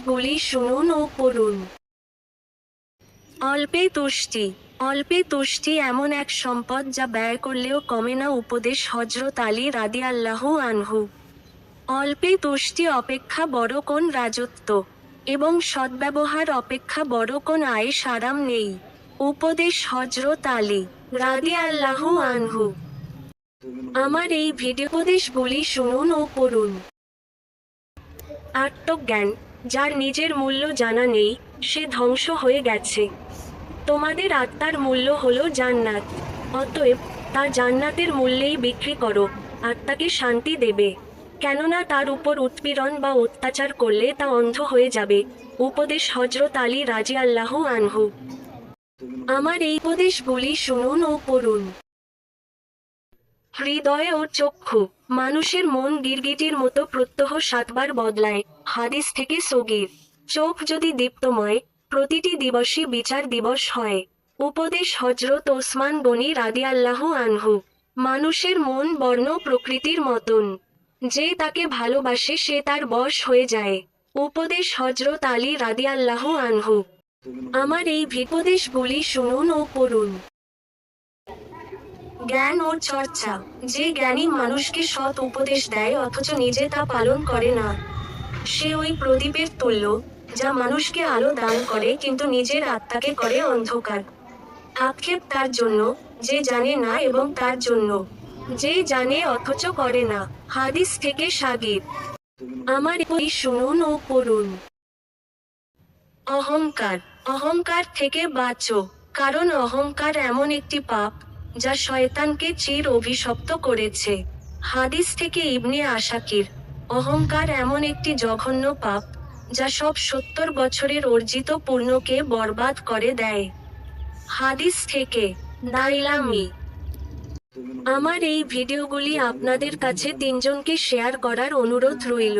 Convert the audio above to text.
উপদেশগুলি শুনুন ও পড়ুন। অল্পে তুষ্টি অল্পে তুষ্টি এমন এক সম্পদ যা ব্যয় করলেও কমে না উপদেশ হজরত আলী রাদি আল্লাহ আনহু। অল্পে তুষ্টি অপেক্ষা বড় কোন রাজত্ব, এবং সদ্ব্যবহার অপেক্ষা বড় কোন আয়েস আরাম নেই, উপদেশ হজরত আলী রাদি আল্লাহ আনহু। আমার এই ভিডিও উপদেশগুলি শুনুন ও পড়ুন। আত্মজ্ঞান যার নিজের মূল্য জানা নেই, সে ধ্বংস হয়ে গেছে। তোমাদের আত্মার মূল্য হলো জান্নাত, অতএব তা জান্নাতের মূল্যেই বিক্রি করো, আত্মাকে শান্তি দেবে। কেননা তার উপর উৎপীড়ন বা অত্যাচার করলে তা অন্ধ হয়ে যাবে। উপদেশ হজরত আলী রাজি আল্লাহ আনহু। আমার এই উপদেশগুলি শুনুন ও পড়ুন। হৃদয় ও চক্ষু। মানুষের মন গিরগিটির মতো প্রত্যহ সাতবার বদলায়। হাদিস থেকে সগির। চোখ যদি দীপ্তময়, প্রতিটি দিবসই বিচার দিবস হয়। উপদেশ হজরত ওসমান গনি রাদি আল্লাহ আনহু। মানুষের মন বর্ণ প্রকৃতির মতন। যে তাকে ভালোবাসে সে তার বশ হয়ে যায়। উপদেশ হজরত আলী রাদি আল্লাহ আনহু। আমার এই ভিপদেশগুলি শুনুন ও পড়ুন। জ্ঞান ও চর্চা। যে জ্ঞানী মানুষকে সৎ উপদেশ দেয়, অথচ নিজে তা পালন করে না। সে ওই প্রদীপের তুল্য, যা মানুষকে আলো দান করে, কিন্তু নিজের আত্মাকে করে অন্ধকার। আক্ষেপ তার জন্য, যে জানে না এবং তার জন্য। যে জানে অথচ করে না। হাদিস থেকে সাগির আমার বই শুনুন ও পড়ুন। অহংকার। অহংকার থেকে বাঁচো। কারণ অহংকার এমন একটি পাপ যা শয়তানকে চির অভিশপ্ত করেছে। হাদিস থেকে ইবনে আশাকির, অহংকার এমন একটি জঘন্য পাপ, যা সব সত্তর বছরের অর্জিত পূর্ণকে বরবাদ করে দেয়। হাদিস থেকে দাইলামি আমার এই ভিডিওগুলি আপনাদের কাছে তিনজনকে শেয়ার করার অনুরোধ রইল।